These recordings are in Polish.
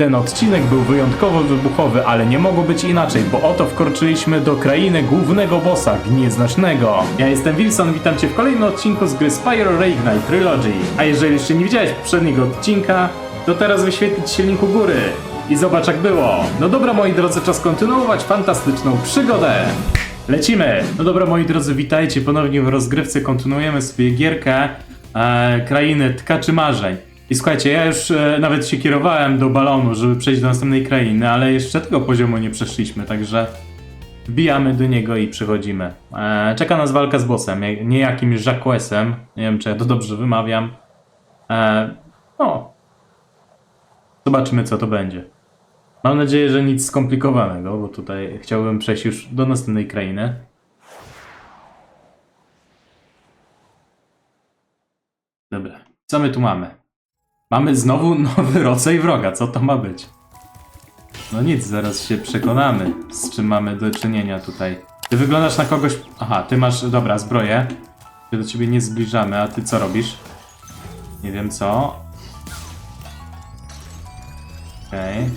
Ten odcinek był wyjątkowo wybuchowy, ale nie mogło być inaczej, bo oto wkroczyliśmy do krainy głównego bossa, Gnieznacznego. Ja jestem Wilson, witam cię w kolejnym odcinku z gry Spyro Reignite Trilogy. A jeżeli jeszcze nie widziałeś poprzedniego odcinka, to teraz wyświetlić się link u góry i zobacz jak było. No dobra moi drodzy, czas kontynuować fantastyczną przygodę. Lecimy! No dobra moi drodzy, witajcie ponownie w rozgrywce, kontynuujemy sobie gierkę e, Krainy Tkaczy Marzeń. I słuchajcie, ja już e, nawet się kierowałem do balonu, żeby przejść do następnej krainy, ale jeszcze tego poziomu nie przeszliśmy, także wbijamy do niego i przechodzimy. E, czeka nas walka z bossem, nie- nie jakimś Jacquesem, nie wiem czy ja to dobrze wymawiam. E, no, zobaczymy co to będzie. Mam nadzieję, że nic skomplikowanego, bo tutaj chciałbym przejść już do następnej krainy. Dobra, co my tu mamy? Mamy znowu nowy rodzaj wroga, co to ma być? No nic, zaraz się przekonamy, z czym mamy do czynienia tutaj. Ty wyglądasz na kogoś... Aha, ty masz, dobra, zbroję. Się do ciebie nie zbliżamy, a ty co robisz? Nie wiem co. Okej.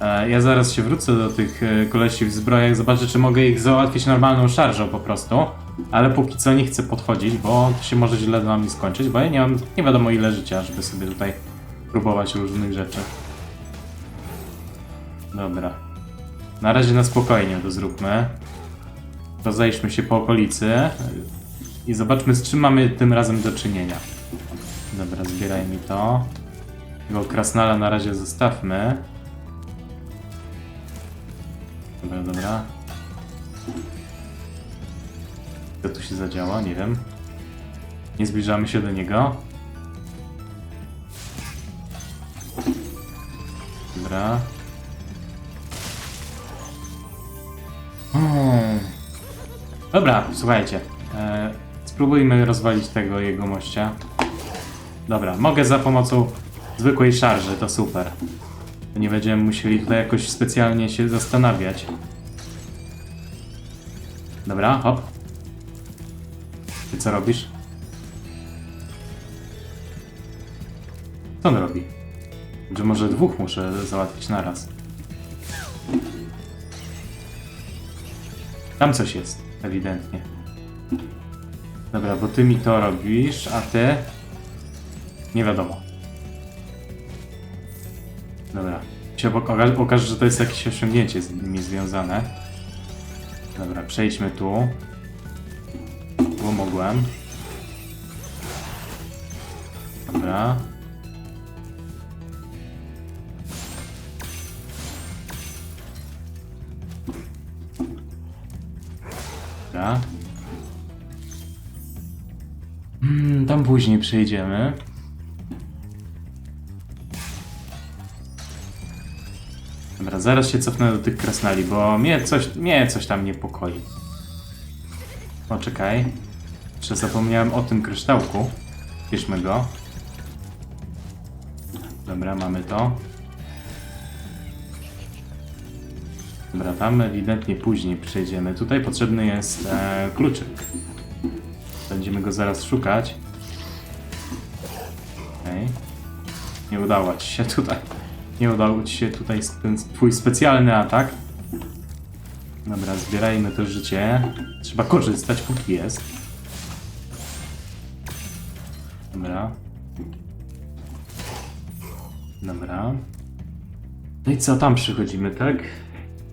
E, Ja zaraz się wrócę do tych e, kolesi w zbrojach, zobaczę czy mogę ich załatwić normalną szarżą po prostu. Ale póki co nie chcę podchodzić, bo to się może źle dla mnie skończyć, bo ja nie mam nie wiadomo ile życia, żeby sobie tutaj próbować różnych rzeczy. Dobra. Na razie na spokojnie to zróbmy. Rozejdźmy się po okolicy i zobaczmy z czym mamy tym razem do czynienia. Dobra, zbieraj mi to. Tego krasnala na razie zostawmy. Dobra, dobra. Co tu się zadziała? Nie wiem. Nie zbliżamy się do niego. Dobra. Hmm. Dobra, słuchajcie. E, spróbujmy rozwalić tego jego mościa. Dobra, mogę za pomocą zwykłej szarży, to super. Nie będziemy musieli tutaj jakoś specjalnie się zastanawiać. Dobra, hop. Co robisz? Co on robi? Że może dwóch muszę załatwić naraz. Tam coś jest, ewidentnie. Dobra, bo ty mi to robisz, a ty... Nie wiadomo. Dobra. Się oka- okaże, że to jest jakieś osiągnięcie z nimi związane. Dobra, przejdźmy tu. Bo mogłem. Dobra. Dobra. Mm, tam później przejdziemy. Dobra, zaraz się cofnę do tych krasnali, bo mnie coś, mnie coś tam niepokoi. O, czekaj. Jeszcze zapomniałem o tym kryształku. Bierzmy go. Dobra, mamy to. Dobra, tam ewidentnie później przejdziemy. Tutaj potrzebny jest e, kluczyk. Będziemy go zaraz szukać. Okej. Nie udało ci się tutaj. Nie udało ci się tutaj ten twój specjalny atak. Dobra, zbierajmy to życie. Trzeba korzystać póki jest. Dobra. No i co, tam przychodzimy, tak?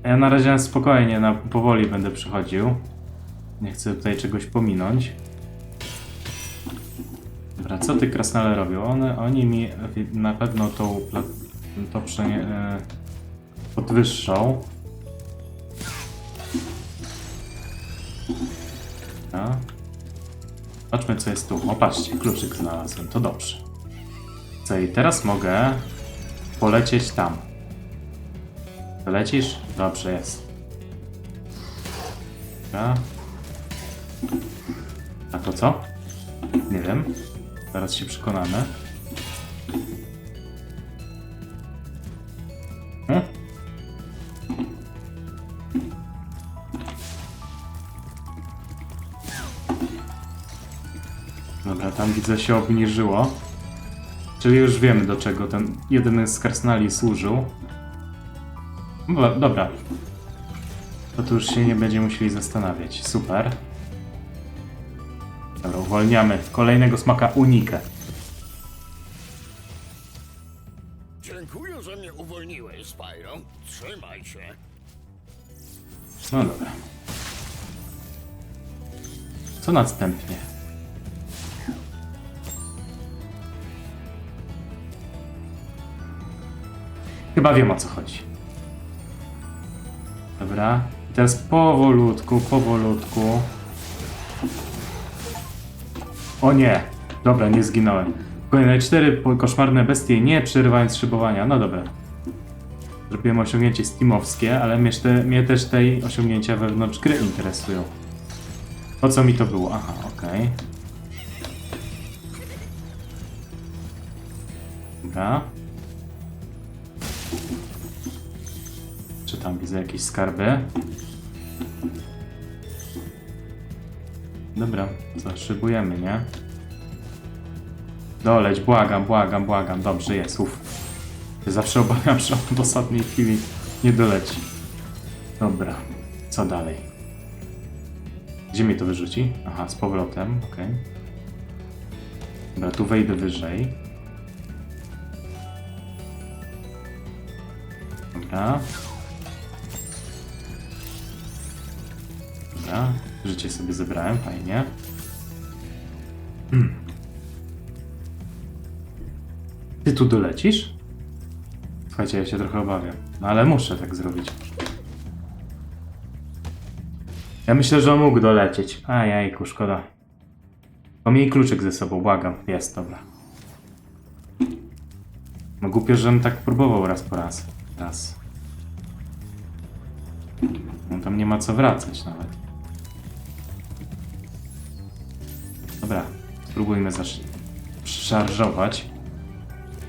Ja na razie spokojnie, na powoli będę przychodził. Nie chcę tutaj czegoś pominąć. Dobra, co ty krasnale robią? One, oni mi na pewno tą to przenie, e, podwyższą. Dobra. Zobaczmy co jest tu. O patrzcie, kluczyk znalazłem, to dobrze. Co i teraz mogę polecieć tam. Lecisz? Dobrze jest. Dobra. A to co? Nie wiem. Zaraz się przekonamy. Hmm? Dobra, tam widzę się obniżyło. Czyli już wiemy do czego ten jedyny z Karsnali służył. No, dobra. To tu już się nie będziemy musieli zastanawiać. Super. Dobra, uwalniamy kolejnego smaka unikę. Dziękuję, że mnie uwolniłeś, Spyro. Trzymaj się. No dobra. Co następnie? Chyba wiem o co chodzi. Dobra. I teraz powolutku, powolutku. O nie! Dobra, nie zginąłem. Kolejne cztery koszmarne bestie, nie przerywając szybowania. No dobra. Zrobiłem osiągnięcie steamowskie, ale mnie, te, mnie też te osiągnięcia wewnątrz gry interesują. Po co mi to było? Aha, okej. Dobra. Tam widzę jakieś skarby? Dobra, zaszybujemy, nie? Doleć, błagam, błagam, błagam. Dobrze jest, uff. Ja zawsze obawiam, że on w ostatniej chwili nie doleci. Dobra, co dalej? Gdzie mi to wyrzuci? Aha, z powrotem, okej. Dobra, tu wejdę wyżej. Dobra. Dobra, życie sobie zebrałem, fajnie. Hmm. Ty tu dolecisz? Słuchajcie, ja się trochę obawiam. No ale muszę tak zrobić. Ja myślę, że on mógł dolecieć. A jajku, szkoda. To miej kluczyk ze sobą, błagam. Jest, dobra. No głupio, żebym tak próbował raz po raz. Raz. No tam nie ma co wracać nawet. Dobra, spróbujmy zasz- szarżować.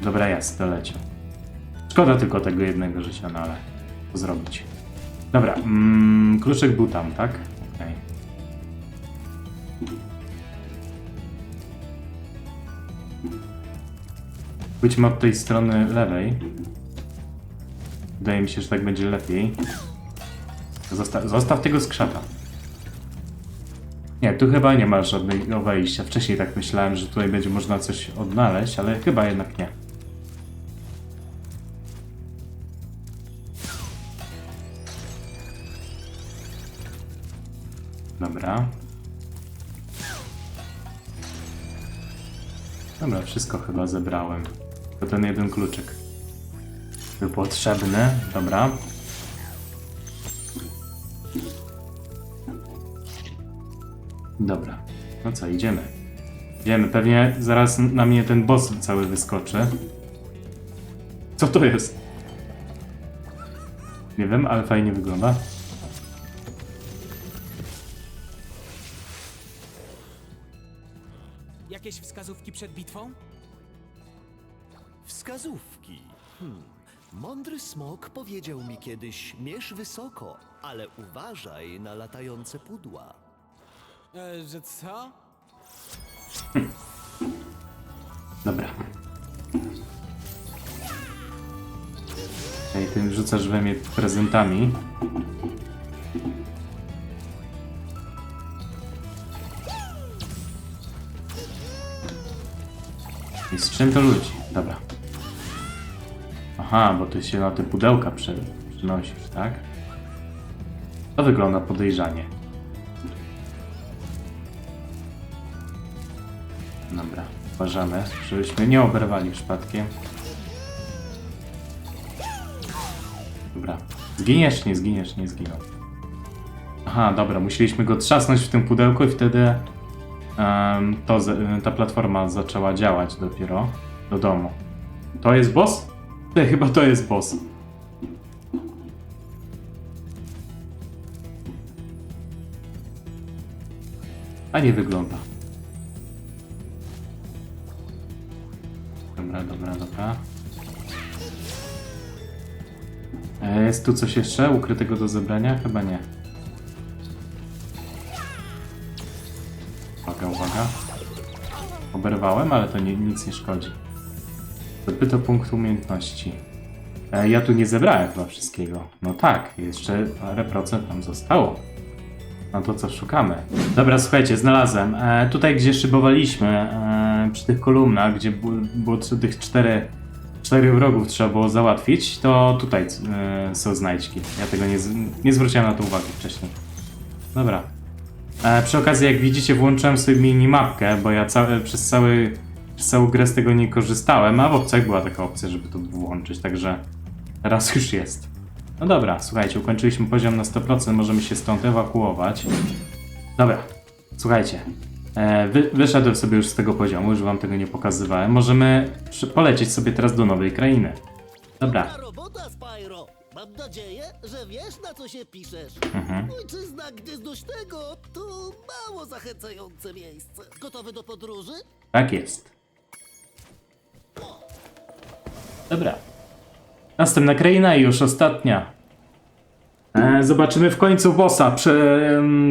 Dobra, jest, doleciał. Szkoda tylko tego jednego życia, no ale co zrobić. Dobra, mm, kluczyk był tam, tak? Okej. Pójdźmy od tej strony lewej. Wydaje mi się, że tak będzie lepiej. Zosta zostaw tego skrzata. Nie, tu chyba nie ma żadnego wejścia. Wcześniej tak myślałem, że tutaj będzie można coś odnaleźć, ale chyba jednak nie. Dobra. Dobra, wszystko chyba zebrałem. To ten jeden kluczyk. Był potrzebny. Dobra. Dobra. No co, idziemy. Idziemy. Pewnie zaraz na mnie ten boss cały wyskoczy. Co to jest? Nie wiem, ale fajnie wygląda. Jakieś wskazówki przed bitwą? Wskazówki. Hmm. Mądry smok powiedział mi kiedyś: mierz wysoko, ale uważaj na latające pudła. E, że co? Dobra. Ej, ty rzucasz we mnie prezentami. I z czym to ludzi? Dobra. Aha, bo ty się na te pudełka prze przenosisz, tak? To wygląda podejrzanie. Uważamy, żebyśmy nie oberwali przypadkiem. Dobra. Zginiesz? Nie zginiesz, nie zginął. Aha, dobra, musieliśmy go trzasnąć w tym pudełku i wtedy em, to, ta platforma zaczęła działać dopiero do domu. To jest boss? Nie, chyba to jest boss. A nie wygląda. Dobra, dobra, dobra. E, Jest tu coś jeszcze ukrytego do zebrania? Chyba nie. Uwaga, uwaga. Oberwałem, ale to nie, nic nie szkodzi. Zdobyto punkt umiejętności. E, ja tu nie zebrałem chyba wszystkiego. No tak, jeszcze parę procent nam zostało. No to co szukamy? Dobra, słuchajcie, znalazłem. E, tutaj, gdzie szybowaliśmy, e, przy tych kolumnach, gdzie było tych cztery, czterech wrogów trzeba było załatwić, to tutaj e, są znajdźki. Ja tego nie, nie zwróciłem na to uwagi wcześniej. Dobra. E, przy okazji, jak widzicie, włączyłem sobie minimapkę, bo ja cały, przez, cały, przez całą grę z tego nie korzystałem, a w opcjach była taka opcja, żeby to włączyć, także teraz już jest. No dobra, słuchajcie, ukończyliśmy poziom na 100%, możemy się stąd ewakuować. Dobra, słuchajcie. E, wy, wyszedłem sobie już z tego poziomu, już wam tego nie pokazywałem. Możemy przy- polecieć sobie teraz do nowej krainy. Dobra, Ta robota, Spyro! Mam nadzieję, że wiesz, na co się piszesz. Mhm. Ojczyzna Gnieznośnego to mało zachęcające miejsce. Gotowy do podróży? tak jest. Dobra. Następna kraina i już ostatnia. E, zobaczymy w końcu bossa,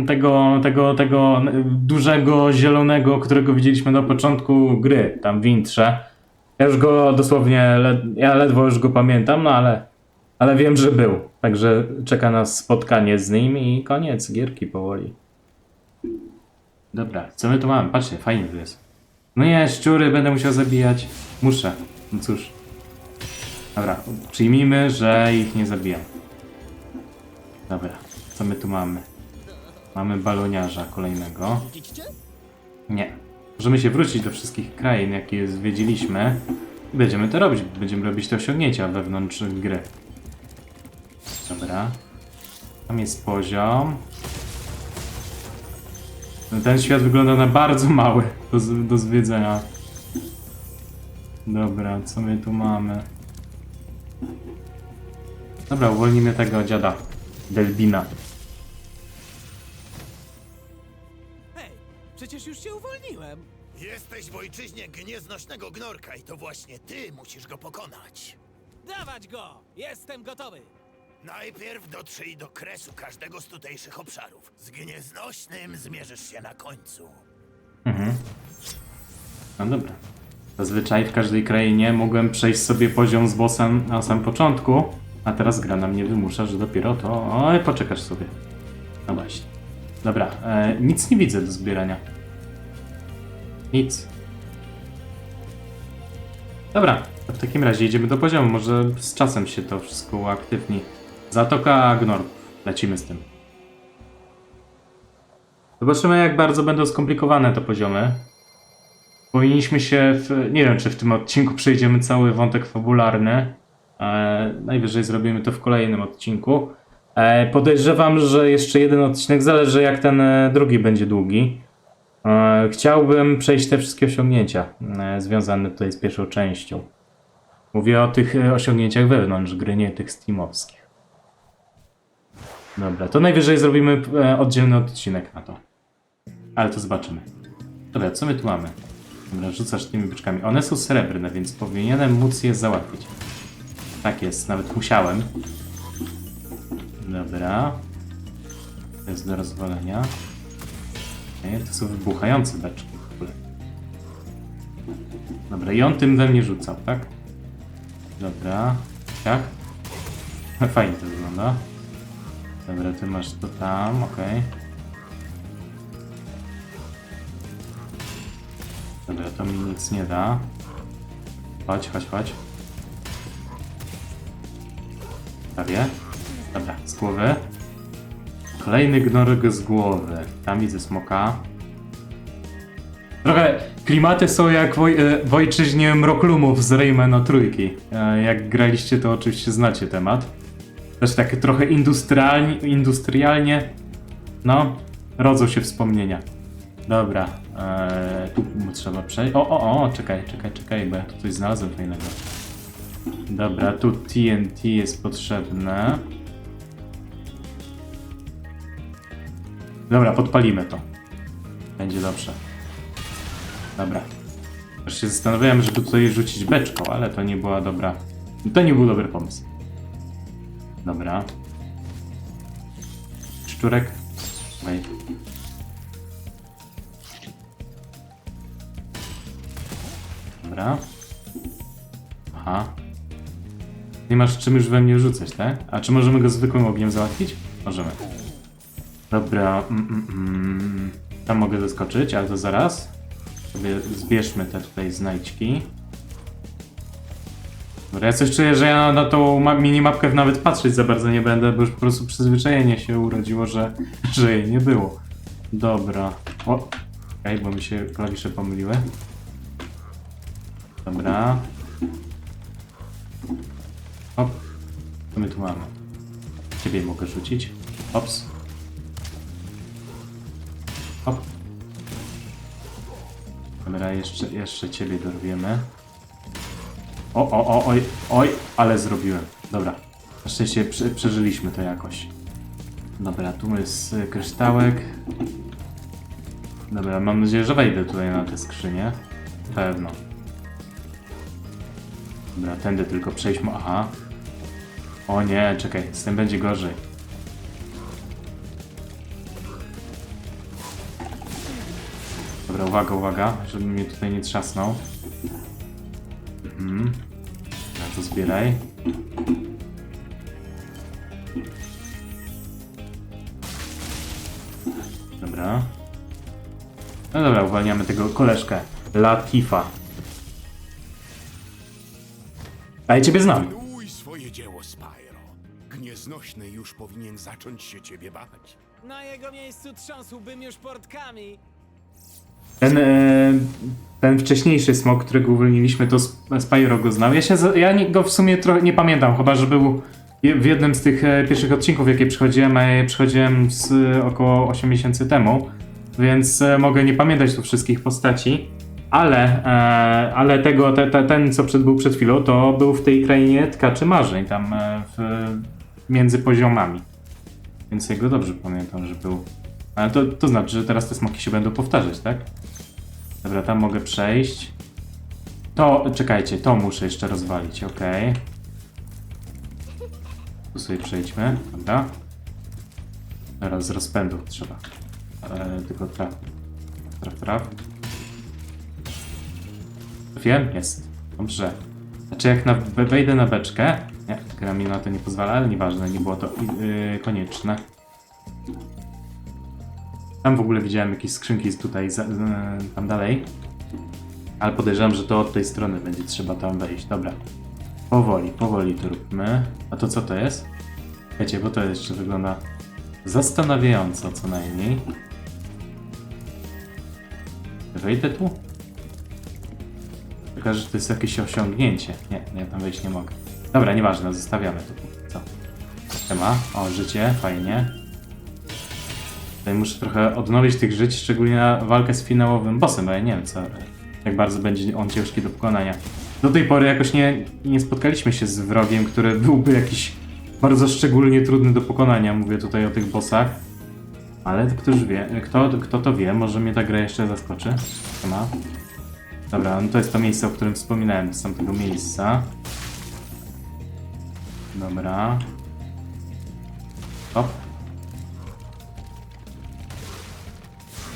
tego, tego, tego dużego zielonego, którego widzieliśmy na początku gry, tam w intrze. Ja już go dosłownie, ja ledwo już go pamiętam, no ale, ale wiem, że był. Także czeka nas spotkanie z nim i koniec gierki powoli. Dobra, co my tu mamy? Patrzcie, fajnie tu jest. No nie, szczury będę musiał zabijać. Muszę. No cóż. Dobra, przyjmijmy, że ich nie zabijam. Dobra, co my tu mamy? Mamy baloniarza kolejnego. Nie. Możemy się wrócić do wszystkich krain, jakie zwiedziliśmy. I będziemy to robić. Będziemy robić te osiągnięcia wewnątrz gry. Dobra. Tam jest poziom. Ten świat wygląda na bardzo mały do, do zwiedzenia. Dobra, co my tu mamy? Dobra, uwolnimy tego dziada. Delbina. Hej, przecież już się uwolniłem. Jesteś w ojczyźnie gnieznośnego gnorka i to właśnie ty musisz go pokonać. Dawać go! Jestem gotowy! Najpierw dotrzyj do kresu każdego z tutejszych obszarów. Z gnieznośnym zmierzysz się na końcu. No dobra. Zazwyczaj w każdej krainie mogłem przejść sobie poziom z bossem na samym początku, a teraz gra na mnie wymusza, że dopiero to... Oj, poczekasz sobie. No właśnie. Dobra, e, nic nie widzę do zbierania. Nic. Dobra, w takim razie idziemy do poziomu. Może z czasem się to wszystko uaktywni. Zatoka Gnor. Lecimy z tym. Zobaczymy, jak bardzo będą skomplikowane te poziomy. Powinniśmy się, w, nie wiem czy w tym odcinku przejdziemy cały wątek fabularny. E, najwyżej zrobimy to w kolejnym odcinku. E, podejrzewam, że jeszcze jeden odcinek, zależy jak ten e, drugi będzie długi. Chciałbym przejść te wszystkie osiągnięcia związane tutaj z pierwszą częścią. Mówię o tych osiągnięciach wewnątrz gry, nie tych steamowskich. Dobra, to najwyżej zrobimy oddzielny odcinek na to. Ale to zobaczymy. Dobra, co my tu mamy? Dobra, rzucasz tymi byczkami. One są srebrne, więc powinienem móc je załatwić. Tak jest, nawet musiałem. Dobra. To jest do rozwalenia. Okay, to są wybuchające beczki w ogóle. Dobra, i on tym we mnie rzucał, tak? Dobra. Jak? Fajnie to wygląda. Dobra, ty masz to tam, okej. Dobra, to mi nic nie da. Chodź, chodź, chodź. Prawie. Dobra, z głowy. Kolejny gnorek z głowy. Tam widzę smoka. Trochę klimaty są jak w, oj- e, w ojczyźnie Mroklumów z Raymana Trójki. E, Jak graliście, to oczywiście znacie temat. Też tak trochę industrialnie, industrialnie no, rodzą się wspomnienia. Dobra, eee, tu trzeba przejść. O, o, o, czekaj, czekaj, czekaj, bo ja tu coś znalazłem fajnego. Dobra, tu TNT jest potrzebne. Dobra, podpalimy to. Będzie dobrze. Dobra. Już się zastanawiałem, żeby tutaj rzucić beczką, ale to nie była dobra. To nie był dobry pomysł. Dobra. Szczurek. Wej. Dobra. Aha. Nie masz czym już we mnie rzucać, tak? A czy możemy go zwykłym ogniem załatwić? Możemy. Dobra. Mm, mm, mm. Tam mogę zaskoczyć, ale to zaraz. Sobie zbierzmy te tutaj znajdźki. Dobra, ja coś czuję, że ja na tą ma- minimapkę nawet patrzeć za bardzo nie będę, bo już po prostu przyzwyczajenie się urodziło, że, że jej nie było. Dobra. O, okej, bo mi się klawisze pomyliły. Dobra. Hop. Co my tu mamy? Ciebie mogę rzucić. Ops. Hop. Dobra, jeszcze, jeszcze ciebie dorwiemy. O, o, o, oj, oj, ale zrobiłem. Dobra. Na szczęście prze, przeżyliśmy to jakoś. Dobra, tu jest y, kryształek. Dobra, mam nadzieję, że wejdę tutaj na tę skrzynię. Pewno. Dobra, tędy tylko przejdźmy. Aha. O nie, czekaj, z tym będzie gorzej. Dobra, uwaga, uwaga, żeby mnie tutaj nie trzasnął. Mhm. To zbieraj. Dobra. No dobra, uwalniamy tego koleżkę. Latifa. A ja ciebie znam. Kontynuuj swoje dzieło, Spyro. Gnieznośny już powinien zacząć się ciebie bać. Na jego miejscu trząsłbym już portkami. Ten, e, ten wcześniejszy smok, którego uwolniliśmy, to Sp- Spyro go znał. Ja, się, za- ja nie, go w sumie trochę nie pamiętam, chyba że był je- w jednym z tych e, pierwszych odcinków, jakie przychodziłem, a ja przychodziłem z e, około 8 miesięcy temu, więc e, mogę nie pamiętać tu wszystkich postaci. Ale, e, ale tego, te, te, ten, co przed, był przed chwilą, to był w tej krainie tkaczy marzeń, tam e, w, między poziomami. Więc jego dobrze pamiętam, że był. Ale to, to znaczy, że teraz te smoki się będą powtarzać, tak? Dobra, tam mogę przejść. To, czekajcie, to muszę jeszcze rozwalić, okej. Tu sobie przejdźmy, dobra. Teraz z rozpędu trzeba. E, tylko traf. Traf, traf. Wiem, jest. Dobrze. Znaczy jak na, we- wejdę na beczkę... Nie, gra mi na to nie pozwala, ale nieważne, nie było to yy, konieczne. Tam w ogóle widziałem jakieś skrzynki tutaj, za, e, tam dalej. Ale podejrzewam, że to od tej strony będzie trzeba tam wejść. Dobra. Powoli, powoli to róbmy. A to co to jest? Wiecie, bo to jeszcze wygląda zastanawiająco co najmniej. Wejdę tu? Tylko, że to jest jakieś osiągnięcie. Nie, ja tam wejść nie mogę. Dobra, nieważne, zostawiamy to. Co? Siema. O, życie, fajnie. Tutaj muszę trochę odnowić tych żyć, szczególnie na walkę z finałowym bossem, bo ja nie wiem co, jak bardzo będzie on ciężki do pokonania. Do tej pory jakoś nie, nie spotkaliśmy się z wrogiem, który byłby jakiś bardzo szczególnie trudny do pokonania, mówię tutaj o tych bossach. Ale któż wie, kto, kto to wie, może mnie ta gra jeszcze zaskoczy. Ma. Dobra, no to jest to miejsce, o którym wspominałem, z tamtego miejsca. Dobra. Hop.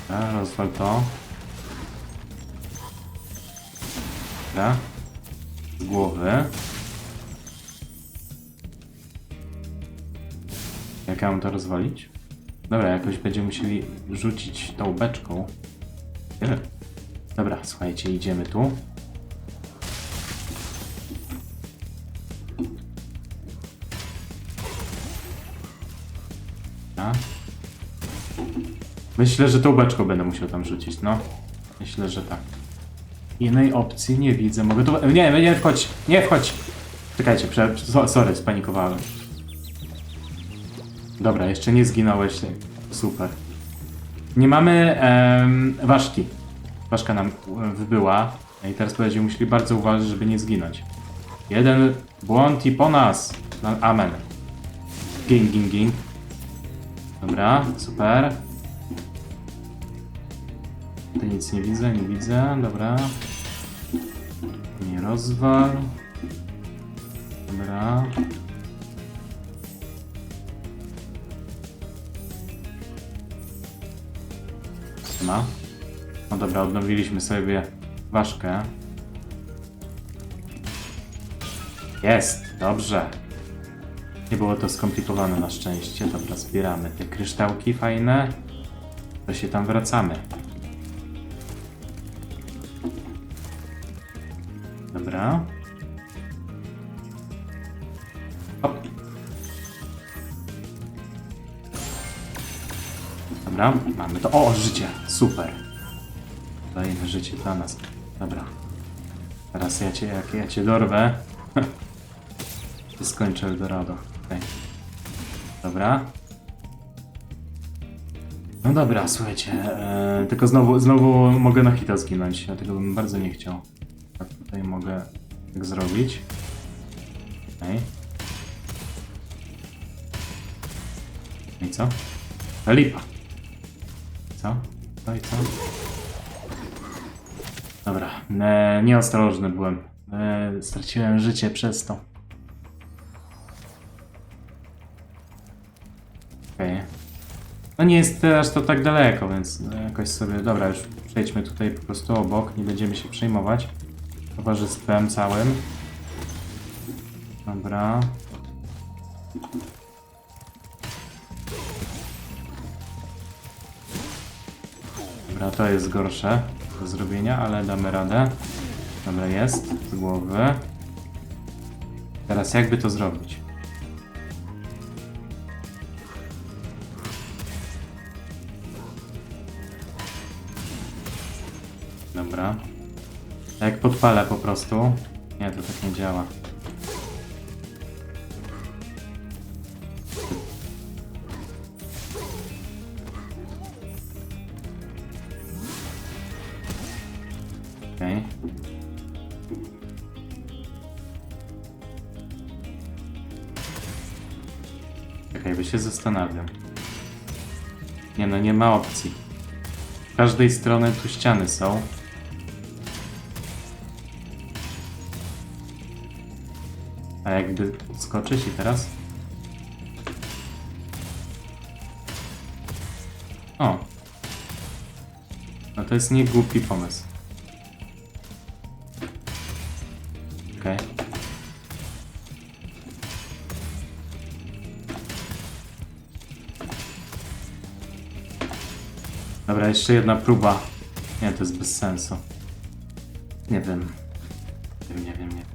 Dobra, rozwal to. Dobra. Z głowy. Jak ja mam to rozwalić? Dobra, jakoś będziemy musieli rzucić tą beczką. Dobra, słuchajcie, idziemy tu. A. Myślę, że tą beczką będę musiał tam rzucić, no. Myślę, że tak. Innej opcji nie widzę. Mogę tu... Nie, nie wchodź! Nie wchodź! Czekajcie, prze... so- sorry, spanikowałem. Dobra, jeszcze nie zginąłeś. Super. Nie mamy em, ważki. Ważka nam e, wybyła. I teraz będziemy musieli bardzo uważać, żeby nie zginąć. Jeden błąd i po nas. Amen. Ging, ging, ging. Dobra, super. Tutaj nic nie widzę, nie widzę. Dobra. Nie rozwal. Dobra. Ma. No dobra, odnowiliśmy sobie ważkę. Jest, dobrze. Nie było to skomplikowane na szczęście. Dobra, zbieramy te kryształki fajne. To się tam wracamy. Dobra. Hop. Dobra, mamy to. O, życie! Super. Dajemy życie dla nas. Dobra. Teraz ja cię, jak ja cię dorwę. skończę Eldorado. Okay. Dobra. No dobra, słuchajcie. E, tylko znowu, znowu mogę na hita zginąć. Dlatego bym bardzo nie chciał. Tak tutaj mogę tak zrobić. Okej. No I co? Lipa. Co? No i co? Dobra, e, nieostrożny byłem. E, straciłem życie przez to. Okej. No nie jest aż to tak daleko, więc e, jakoś sobie... Dobra, już przejdźmy tutaj po prostu obok, nie będziemy się przejmować towarzystwem całym. Dobra. Dobra, to jest gorsze do zrobienia, ale damy radę. Dobra, jest. Z głowy. Teraz jakby to zrobić? Dobra. Jak podpalę po prostu. Nie, to tak nie działa. Czekaj, bo się zastanawiam. Nie no, nie ma opcji. Z każdej strony tu ściany są. A jakby skoczyć i teraz? O. No to jest nie głupi pomysł. Jeszcze jedna próba. Nie, to jest bez sensu. Nie wiem. Nie wiem, nie wiem, nie.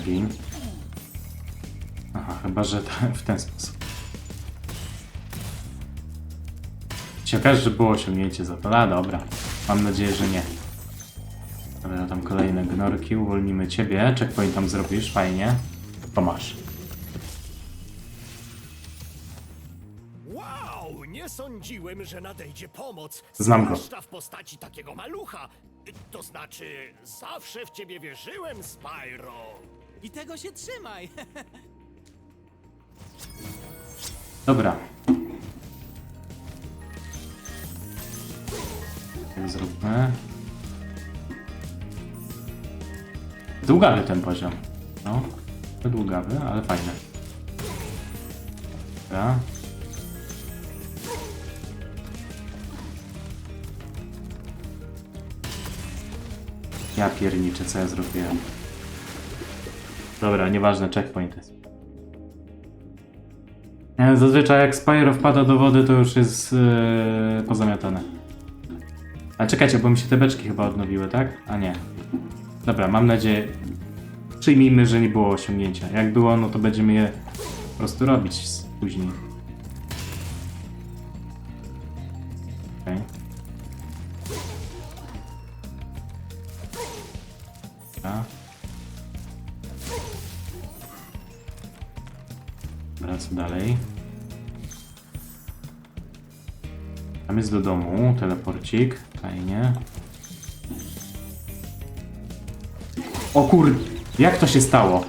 Gin. Aha, chyba, że w ten sposób. Się okaże, że było osiągnięcie za to. A dobra. Mam nadzieję, że nie. Dobra, tam kolejne gnorki. Uwolnimy ciebie. Checkpoint tam zrobisz. Fajnie. To sądziłem, że nadejdzie pomoc. Znam go. Zwłaszcza w postaci takiego malucha. To znaczy, zawsze w ciebie wierzyłem, Spyro. I tego się trzymaj! Dobra. Tak zróbmy. Długawy ten poziom. No, to długawy, ale fajny. Dobra. Ja pierniczę, co ja zrobiłem. Dobra, nieważne, checkpoint jest. Nie, Zazwyczaj jak Spyro wpada do wody, to już jest yy, pozamiatane. A czekajcie, bo mi się te beczki chyba odnowiły, tak? A nie. Dobra, mam nadzieję. Przyjmijmy, że nie było osiągnięcia. Jak było, no to będziemy je po prostu robić później. Teleporcik, fajnie. O kur... Jak to się stało?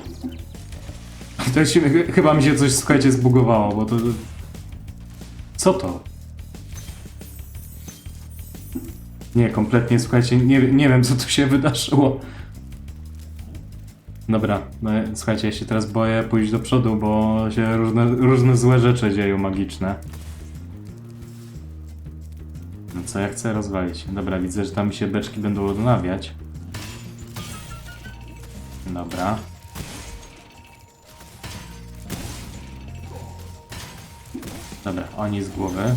To się, ch- chyba mi się coś, słuchajcie, zbugowało, bo to... Co to? Nie, kompletnie, słuchajcie, nie, nie wiem, co tu się wydarzyło. Dobra, no, słuchajcie, ja się teraz boję pójść do przodu, bo się różne, różne złe rzeczy dzieją magiczne. Co ja chcę rozwalić? Dobra, widzę, że tam się beczki będą odnawiać. Dobra. Dobra, oni z głowy.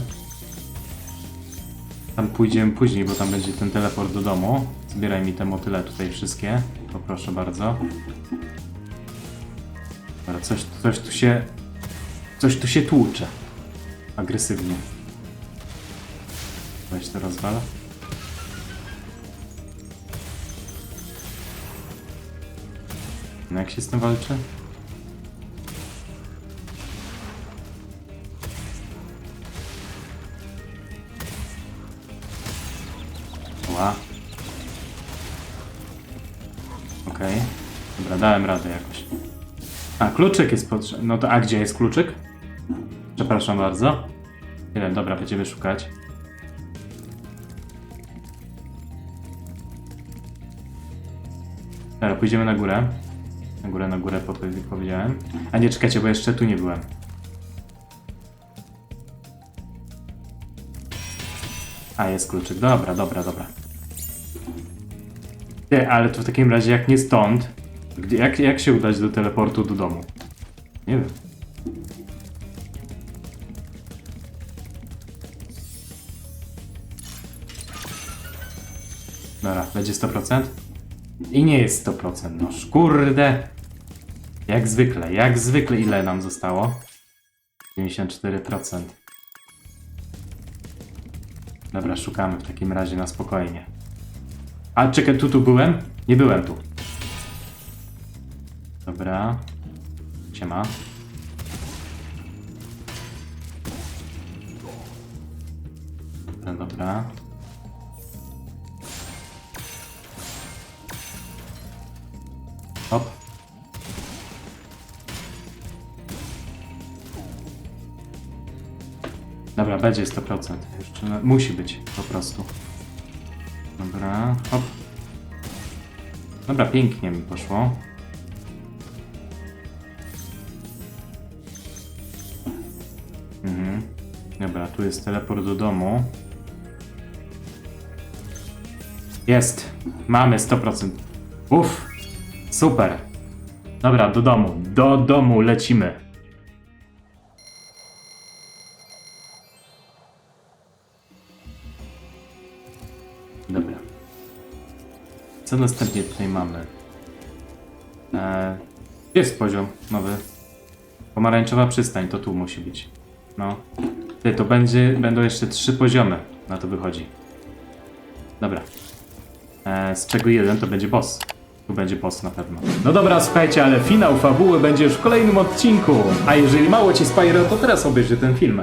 Tam pójdziemy później, bo tam będzie ten teleport do domu. Zbieraj mi te motyle tutaj wszystkie. Poproszę bardzo. Dobra, coś, coś tu się... Coś tu się tłucze. Agresywnie. Weź to rozwal. No jak się z tym walczy? Ła. Okej. Dobra, dałem radę jakoś. A, kluczyk jest potrzebny. No to, a gdzie jest kluczyk? Przepraszam bardzo. Nie wiem, dobra, będziemy szukać. Pójdziemy na górę. Na górę, na górę powie- powiedziałem. A nie, czekajcie, bo jeszcze tu nie byłem. A, jest kluczyk. Dobra, dobra, dobra. Ty, ale to w takim razie jak nie stąd, jak, jak się udać do teleportu do domu? Nie wiem. Dobra, będzie 100%? I nie jest 100%, no kurde. Jak zwykle, jak zwykle ile nam zostało? 94%. Dobra, szukamy w takim razie na spokojnie. A czekaj, tu tu byłem? Nie byłem tu. Dobra. Siema. Dobra, dobra. Będzie 100%. Jeszcze musi być po prostu. Dobra, hop. Dobra, pięknie mi poszło. Mhm. Dobra, tu jest teleport do domu. Jest. Mamy 100%. Uff. Super. Dobra, do domu. Do domu lecimy. Co następnie tutaj mamy? Eee, jest poziom nowy? Pomarańczowa przystań, to tu musi być. No. Ty, to będzie, będą jeszcze trzy poziomy. Na to wychodzi. Dobra. E, z czego jeden to będzie boss. Tu będzie boss na pewno. No dobra, słuchajcie, ale finał fabuły będzie już w kolejnym odcinku. A jeżeli mało ci Spyro, to teraz obejrzy ten film.